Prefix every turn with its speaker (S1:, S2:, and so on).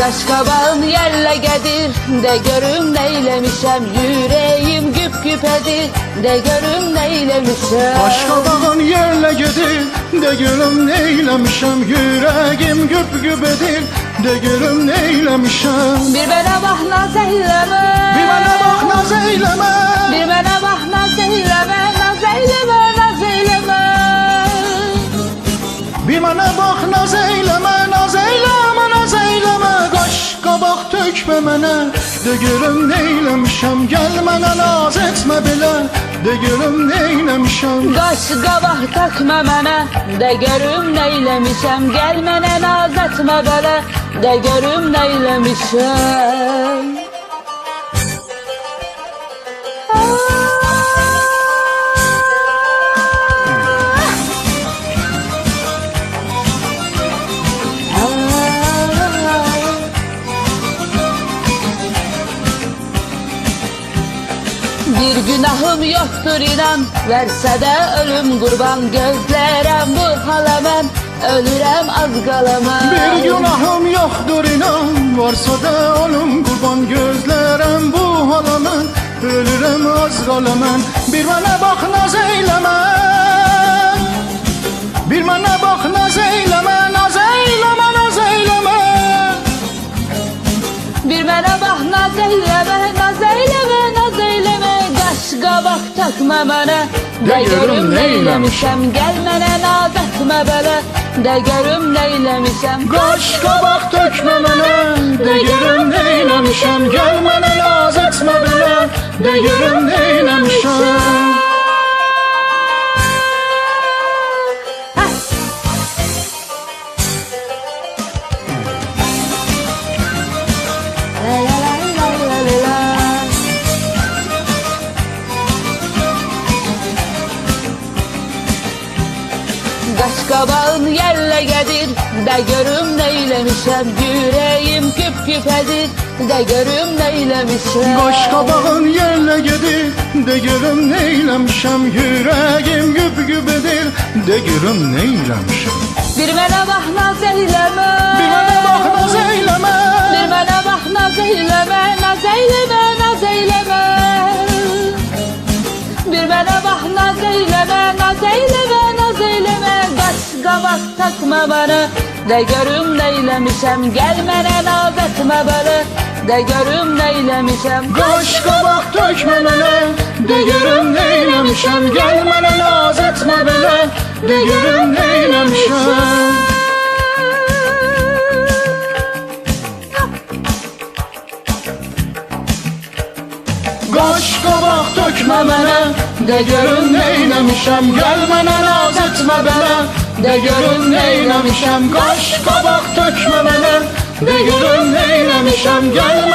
S1: Qaşqabağın yerlə gedir De görüm neylemişem Yüreğim güp güpedir De görüm neylemişem.
S2: Başqabağın yerlə gedir De görüm neyləmişəm Yüreğim güp güp edir De görüm neyləmişəm
S1: Bir mənə bax naz eyləmə
S2: Bir mənə bax naz eyləmə
S1: Bir mənə bax naz eyləmə
S2: tökmə mənə De görüm neyləmişəm Gəl mənə naz etmə belə De görüm neyləmişəm
S1: Qaş qabaq takma mənə De görüm neyləmişəm Gəl mənə naz etmə belə De görüm neyləmişəm Bir günahım yoktur inan. Verse de ölüm kurban Gözlerem. Bu hala ben Ölürem az kalamam.
S2: Bir günahım yoxdur inan. Varsa da ölüm qurban gözlərəm bu hala mən Ölürəm az qala mən Bir mənə bax naz eyləmə Bir mənə bax naz eyləmə Naz eyləmə, naz eyləmə
S1: Bir mənə bax naz eyləmə Qabaq takma mənə De görüm neyləmişəm Gəl mənə naz etmə belə De görüm neyləmişəm
S2: Qaş qabaq tökmə mənə De görüm neyləmişəm Gəl mənə naz etmə belə De görüm neyləmişəm
S1: Qaşqabağın yerlə gedir De görüm neyləmişəm Yüreğim küp küpedir De görüm neyləmişəm
S2: Qaş qabağın yerlə gedir De görüm neyləmişəm Yüreğim güp güp edir De görüm neyləmişəm
S1: Bir mənə bax naz eyləmə
S2: Bir mənə bax naz eyləmə
S1: Bir mənə bax naz eyləmə Naz eyləmə, naz eyləmə Bir mənə bax naz eyləmə Naz eyləmə, qabaq takma bana De görüm neyləmişəm Gəl mənə naz etmə belə De görüm neyləmişəm
S2: Qaş qabaq tökmə mənə De görüm neyləmişəm Gəl mənə naz etmə belə De görüm neyləmişəm Qaş qabaq tökmə mənə De görüm neyləmişəm Gəl mənə naz etmə belə De görüm neyləmişəm Qaş qabaq tökmə mənə De görüm neyləmişəm Gəl